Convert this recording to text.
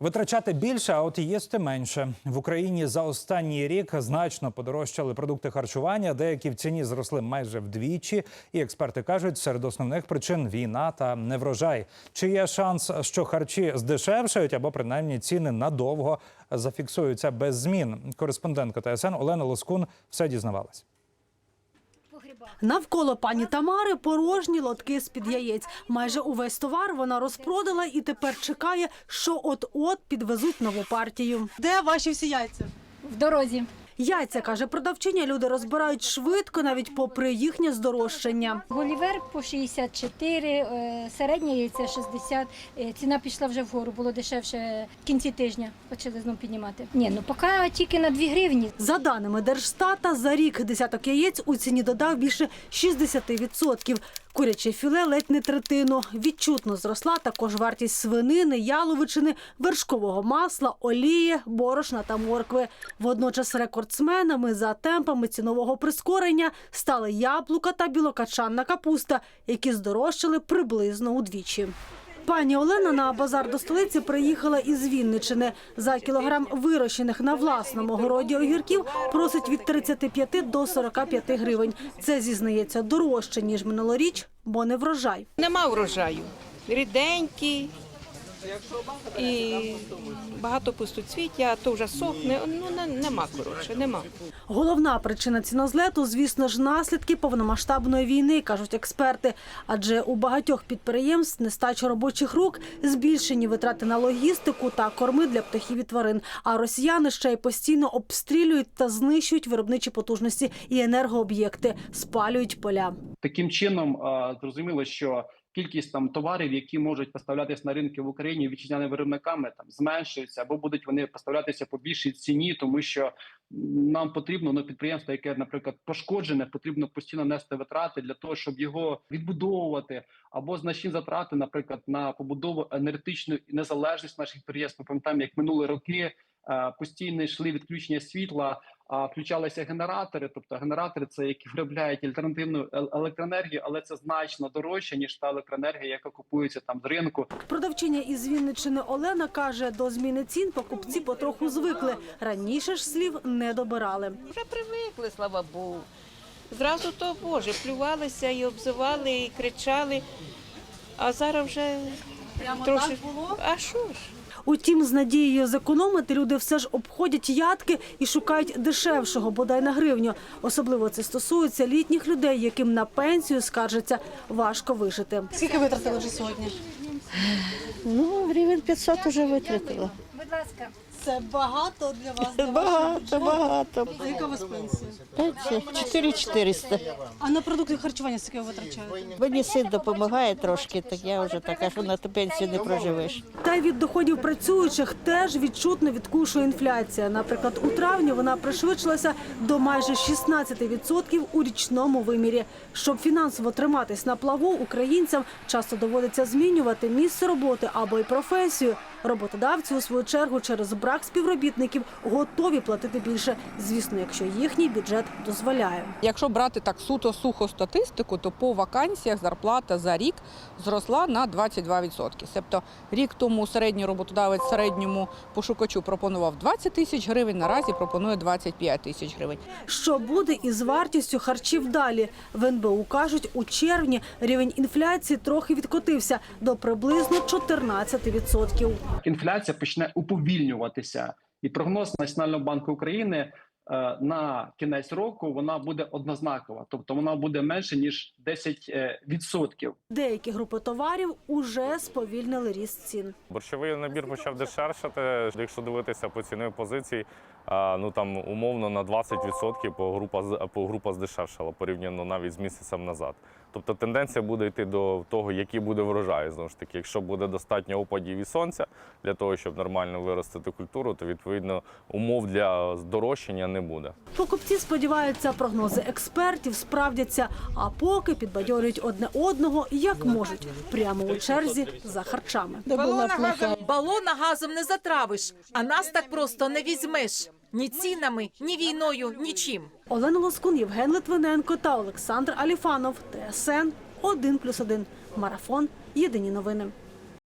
Витрачати більше, а от їсти менше в Україні за останній рік значно подорожчали продукти харчування. Деякі в ціні зросли майже вдвічі. І експерти кажуть, серед основних причин війна та неврожай. Чи є шанс, що харчі здешевшають або принаймні ціни надовго зафіксуються без змін? Кореспондентка ТСН Олена Лоскун все дізнавалась. Навколо пані Тамари порожні лотки з-під яєць. Майже увесь товар вона розпродала і тепер чекає, що от-от підвезуть нову партію. Де ваші всі яйця? В дорозі. Яйця, каже продавчиня, люди розбирають швидко, навіть попри їхнє здорожчання. Голівер по 64, е, середнє яйце 60. Е, Ціна пішла вже вгору, було дешевше в кінці тижня. Почали знову піднімати. Ні, ну поки тільки на 2 гривні. За даними Держстата, за рік десяток яєць у ціні додав більше 60%. Куряче філе ледь не третину. Відчутно зросла також вартість свинини, яловичини, вершкового масла, олії, борошна та моркви. Водночас рекордсменами за темпами цінового прискорення стали яблука та білокачанна капуста, які здорожчали приблизно удвічі. Пані Олена на базар до столиці приїхала із Вінничини. За кілограм вирощених на власному городі огірків просить від 35 до 45 гривень. Це зізнається дорожче ніж минулоріч, бо не врожай. Нема врожаю. Ріденькі і багато пустоцвіття, то вже сохне. Ну нема коротше, нема. Головна причина цінозлету, звісно ж, наслідки повномасштабної війни, кажуть експерти. Адже у багатьох підприємств нестача робочих рук, збільшені витрати на логістику та корми для птахів і тварин. А росіяни ще й постійно обстрілюють та знищують виробничі потужності і енергооб'єкти, спалюють поля. Таким чином, зрозуміло, що кількість там товарів, які можуть поставлятися на ринки в Україні вітчизняними виробниками, там зменшується або будуть вони поставлятися по більшій ціні, тому що нам потрібно ну, підприємство, яке, наприклад, пошкоджене, потрібно постійно нести витрати для того, щоб його відбудовувати, або значні затрати, наприклад, на побудову енергетичної незалежності наших підприємств. Ми пам'ятаємо, як минули роки. Е, Постійно йшли відключення світла, а включалися генератори. Тобто генератори це які виробляють альтернативну електроенергію, але це значно дорожче ніж та електроенергія, яка купується там з ринку. Продавчиня із Вінничини Олена каже, до зміни цін покупці потроху звикли. Раніше ж слів не добирали. Вже привикли, слава Богу. Зразу то Боже, плювалися і обзивали, і кричали. А зараз вже Прямо трошки. так було? А що ж? Утім, з надією зекономити люди все ж обходять ядки і шукають дешевшого, бодай на гривню. Особливо це стосується літніх людей, яким на пенсію скаржиться важко вижити. Скільки витратили вже сьогодні? Ну, гривень 500 вже витратила. Будь ласка. Це багато для вас. для Багато, багато. А яка у вас пенсія? Пенсія 4400. А на продукти харчування скільки ви витрачаєте? Мені син допомагає трошки, так я вже така, що на ту пенсію не проживеш. Та й від доходів працюючих теж відчутно відкушує інфляція. Наприклад, у травні вона пришвидшилася до майже 16% у річному вимірі. Щоб фінансово триматись на плаву, українцям часто доводиться змінювати місце роботи або й професію. Роботодавці, у свою чергу, через брак співробітників готові платити більше, звісно, якщо їхній бюджет дозволяє. Якщо брати так суто сухо статистику, то по вакансіях зарплата за рік зросла на 22%. Тобто рік тому середній роботодавець середньому пошукачу пропонував 20 тисяч гривень, наразі пропонує 25 тисяч гривень. Що буде із вартістю харчів далі? В НБУ кажуть, у червні рівень інфляції трохи відкотився до приблизно 14%. Інфляція почне уповільнюватися, і прогноз Національного банку України е, на кінець року вона буде однознакова, тобто вона буде менше ніж 10%. е, відсотків. Деякі групи товарів уже сповільнили ріст цін. Борщовий набір почав дешевшати. Якщо дивитися по ціновій позиції, ну там умовно на 20% по група з- по група здешевшала порівняно навіть з місяцем назад. Тобто тенденція буде йти до того, який буде врожай. Знову ж таки, якщо буде достатньо опадів і сонця для того, щоб нормально виростити культуру, то відповідно умов для здорожчання не буде. Покупці сподіваються, прогнози експертів справдяться, а поки підбадьорюють одне одного як можуть, прямо у черзі за харчами. Балона газом не затравиш, а нас так просто не візьмеш. Ні цінами, ні війною, нічим. Олена Лоскун, Євген Литвиненко та Олександр Аліфанов. ТСН 1+,1. Марафон. Єдині новини.